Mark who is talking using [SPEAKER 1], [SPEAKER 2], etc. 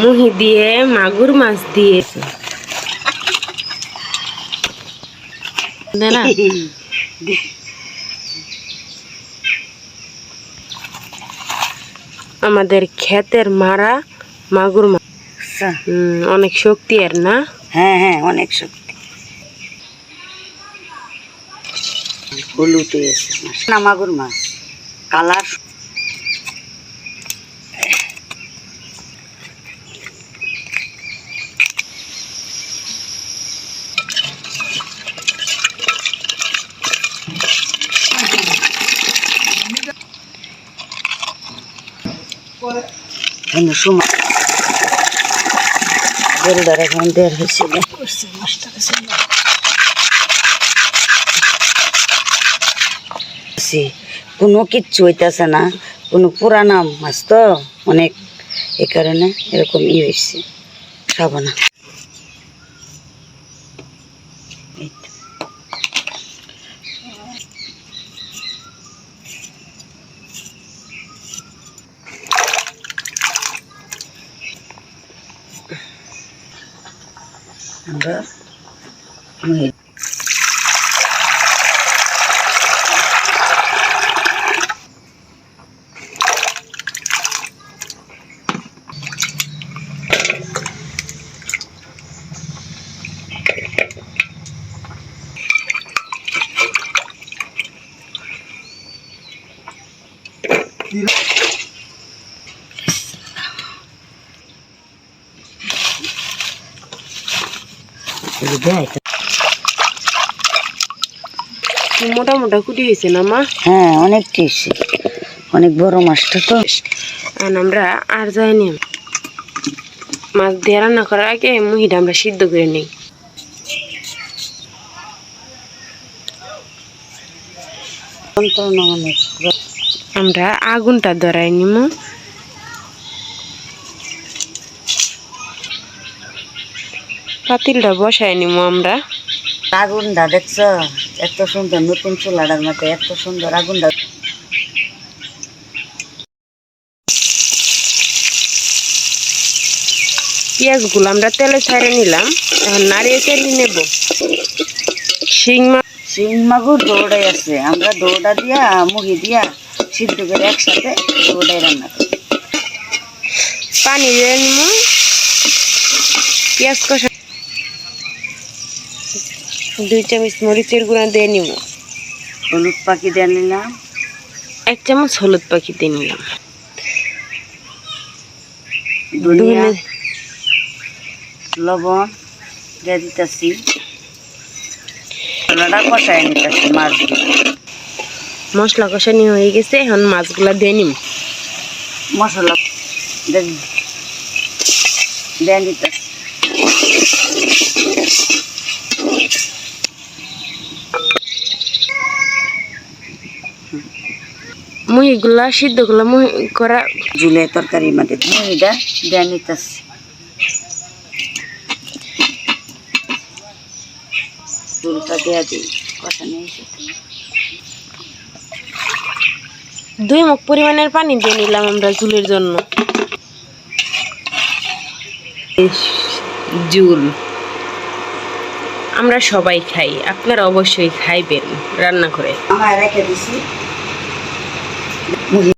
[SPEAKER 1] মুহি দিয়ে মাগুর মাছ দিয়েছে না। আমাদের ক্ষেতের মারা মাগুর মাছ।
[SPEAKER 2] আচ্ছা,
[SPEAKER 1] অনেক শক্তি আর না?
[SPEAKER 2] হ্যাঁ হ্যাঁ অনেক শক্তি। হলুদ না মাগুর মাছ। কালার সময় এখন হয়েছিল। কোনো কিচ্ছু হইতেছে না, কোনো পুরানা মাছ তো অনেক এই কারণে এরকম ই হয়েছে খাব না। আমরা মুহি এই দেয়
[SPEAKER 1] মোটা মোটা কুটি হয়েছে না মা?
[SPEAKER 2] হ্যাঁ অনেক অনেক বড় মাছটা তো।
[SPEAKER 1] আর আমরা আর যাইনি মাছ দিয়ে রান্না করার আগে মুহিটা আমরা সিদ্ধ করে নিই। আমরা আগুনটা ধরাই নিমু। পাতিলটা নিমু আমরা।
[SPEAKER 2] আগুনটা দেখছ? এত সুন্দর নতুন চুলাটার মতো এত সুন্দর আগুনটা।
[SPEAKER 1] পেঁয়াজগুলো আমরা তেলে ছাড়ে নিলাম এখন নাড়িয়ে তেলে নেব। শিং মাছ
[SPEAKER 2] শিং মাগুর দৌড়াই আছে। আমরা দৌড়া দিয়া মুহি দিয়া সিদ্ধ করে একসাথে দৌড়াই রান্না করি।
[SPEAKER 1] পানি দিয়ে নিমু। পেঁয়াজ কষা দুই চামচ মরিচের গুঁড়া দিয়ে নিব।
[SPEAKER 2] হলুদ পাখি দিয়ে নিলাম।
[SPEAKER 1] এক চামচ হলুদ পাখি দিয়ে নিলাম।
[SPEAKER 2] ধনিয়া
[SPEAKER 1] ধনে-
[SPEAKER 2] লবণ দিয়ে দিতেছি। মশলাটা কষাই নিতেছি মাছ
[SPEAKER 1] মশলা কষানি হয়ে গেছে এখন মাছগুলা দিয়ে নিম।
[SPEAKER 2] মশলা দিয়ে দিয়ে দিতেছি
[SPEAKER 1] মুহিগুলা সিদ্ধগুলা মুহি করা
[SPEAKER 2] ঝুলে তরকারির মধ্যে মুহিটা দিয়ে নিতেছি। ঝুলটা দিয়ে দিই কষানো এসে।
[SPEAKER 1] দুই মুখ পরিমাণের পানি দিয়ে নিলাম আমরা ঝুলের জন্য। ঝুল আমরা সবাই খাই আপনারা অবশ্যই খাইবেন রান্না করে।
[SPEAKER 2] আমার রেখে দিছি। মুহি